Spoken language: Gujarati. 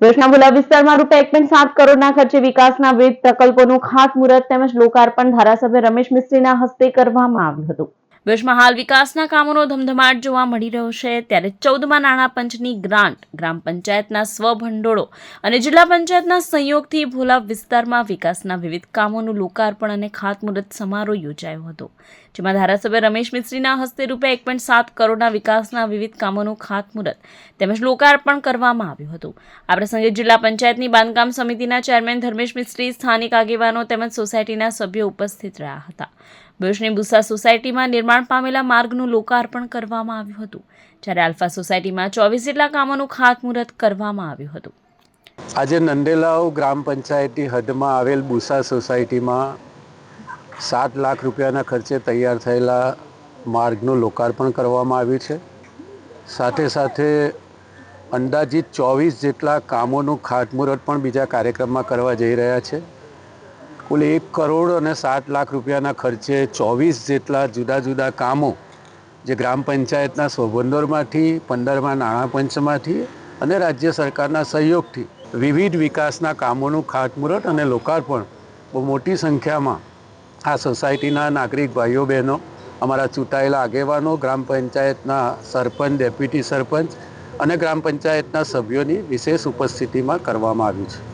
વૈષ્ણવભુલા વિસ્તારમાં રૂપિયા એક પોઈન્ટ સાત કરોડના ખર્ચે વિકાસના વિવિધ પ્રકલ્પોનું ખાતમુહૂર્ત તેમજ લોકાર્પણ ધારાસભ્ય રમેશ મિસ્ત્રીના હસ્તે કરવામાં આવ્યું હતું. દેશમાં હાલ વિકાસના કામોનો ધમધમાટ જોવા મળી રહ્યો છે. ત્યારે ચૌદમા નાણાં પંચની ગ્રાન્ટ, ગ્રામ પંચાયતના સ્વભંડોળો અને જિલ્લા પંચાયતના સંયોગથી ભોલા વિસ્તારમાં વિકાસના વિવિધ કામોનું લોકાર્પણ અને ખાતમુહૂર્ત સમારોહ યોજાયો હતો. જેમાં ધારાસભ્ય રમેશ મિસ્ત્રીના હસ્તે રૂપિયા એક પોઈન્ટ સાત કરોડના વિકાસના વિવિધ કામોનું ખાતમુહૂર્ત તેમજ લોકાર્પણ કરવામાં આવ્યું હતું. આ પ્રસંગે જિલ્લા પંચાયતની બાંધકામ સમિતિના ચેરમેન ધર્મેશ મિસ્ત્રી, સ્થાનિક આગેવાનો તેમજ સોસાયટીના સભ્યો ઉપસ્થિત રહ્યા હતા. ભુજની બુસા સોસાયટીમાં નિર્માણ પામેલા માર્ગનું લોકાર્પણ કરવામાં આવ્યું હતું, જ્યારે આલ્ફા સોસાયટીમાં ચોવીસ જેટલા કામોનું ખાતમુહૂર્ત કરવામાં આવ્યું હતું. આજે નંદેલાવ ગ્રામ પંચાયતની હદમાં આવેલ બુસા સોસાયટીમાં સાત લાખ રૂપિયાના ખર્ચે તૈયાર થયેલા માર્ગનું લોકાર્પણ કરવામાં આવ્યું છે. સાથે સાથે અંદાજિત ચોવીસ જેટલા કામોનું ખાતમુહૂર્ત પણ બીજા કાર્યક્રમમાં કરવા જઈ રહ્યા છે. કુલ એક કરોડ અને સાત લાખ રૂપિયાના ખર્ચે ચોવીસ જેટલા જુદા જુદા કામો જે ગ્રામ પંચાયતના સોભંદોરમાંથી, પંદરમાં નાણાં પંચમાંથી અને રાજ્ય સરકારના સહયોગથી વિવિધ વિકાસના કામોનું ખાતમુહૂર્ત અને લોકાર્પણ બહુ મોટી સંખ્યામાં આ સોસાયટીના નાગરિક ભાઈઓ, બહેનો, અમારા ચૂંટાયેલા આગેવાનો, ગ્રામ પંચાયતના સરપંચ, ડેપ્યુટી સરપંચ અને ગ્રામ પંચાયતના સભ્યોની વિશેષ ઉપસ્થિતિમાં કરવામાં આવ્યું છે.